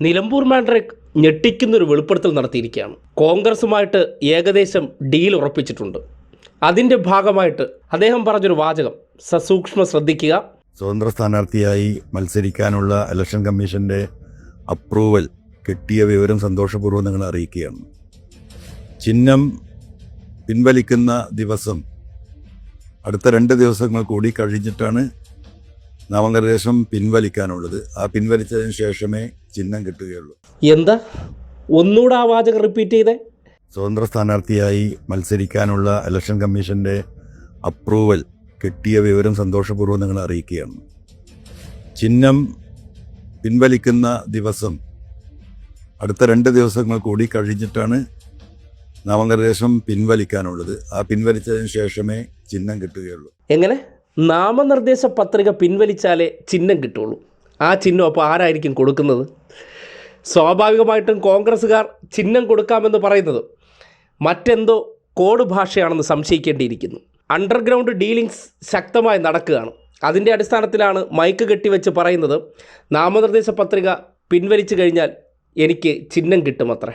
Nilambur Mandrake ഞെട്ടിക്കുന്നൊരു വെളിപ്പെടുത്തൽ നടത്തിയിരിക്കുകയാണ്. കോൺഗ്രസുമായിട്ട് ഏകദേശം deal ഉറപ്പിച്ചിട്ടുണ്ട്. അതിന്റെ ഭാഗമായിട്ട് അദ്ദേഹം പറഞ്ഞൊരു വാചകം സസൂക്ഷ്മ ശ്രദ്ധിക്കുക. സ്വതന്ത്ര സ്ഥാനാർത്ഥിയായി മത്സരിക്കാനുള്ള ഇലക്ഷൻ കമ്മീഷന്റെ അപ്രൂവൽ കിട്ടിയ വിവരം സന്തോഷപൂർവം നിങ്ങൾ അറിയിക്കുകയാണ്. ചിഹ്നം പിൻവലിക്കുന്ന ദിവസം അടുത്ത രണ്ട് ദിവസങ്ങൾ കൂടി കഴിഞ്ഞിട്ടാണ് നാമനിർദ്ദേശം പിൻവലിക്കാനുള്ളത്. ആ പിൻവലിച്ചതിന് ശേഷമേ ചിഹ്നം കിട്ടുകയുള്ളൂ. എന്താ? ഒന്നുകൂടെ ആ വാചകം റിപ്പീറ്റ് ചെയ്തേ. സ്വതന്ത്ര സ്ഥാനാർത്ഥിയായി മത്സരിക്കാനുള്ള ഇലക്ഷൻ കമ്മീഷന്റെ അപ്രൂവൽ കിട്ടിയ വിവരം സന്തോഷപൂർവം നിങ്ങൾ അറിയിക്കുകയാണ്. ചിഹ്നം പിൻവലിക്കുന്ന ദിവസം അടുത്ത രണ്ട് ദിവസങ്ങൾ കൂടി കഴിഞ്ഞിട്ടാണ് നാമനിർദ്ദേശം പിൻവലിക്കാനുള്ളത്. ആ പിൻവലിച്ചതിന് ശേഷമേ ചിഹ്നം കിട്ടുകയുള്ളൂ. എങ്ങനെ? നാമനിർദ്ദേശ പത്രിക പിൻവലിച്ചാലേ ചിഹ്നം കിട്ടുള്ളൂ. ആ ചിഹ്നം അപ്പോൾ ആരായിരിക്കും കൊടുക്കുന്നത്? സ്വാഭാവികമായിട്ടും കോൺഗ്രസ്സുകാർ ചിഹ്നം കൊടുക്കാമെന്ന് പറയുന്നത് മറ്റെന്തോ കോഡ് ഭാഷയാണെന്ന് സംശയിക്കേണ്ടിയിരിക്കുന്നു. അണ്ടർഗ്രൗണ്ട് ഡീലിങ്സ് ശക്തമായി നടക്കുകയാണ്. അതിന്റെ അടിസ്ഥാനത്തിലാണ് മൈക്ക് കെട്ടിവെച്ച് പറയുന്നത് നാമനിർദ്ദേശ പത്രിക പിൻവലിച്ചു കഴിഞ്ഞാൽ എനിക്ക് ചിഹ്നം കിട്ടുമത്രേ.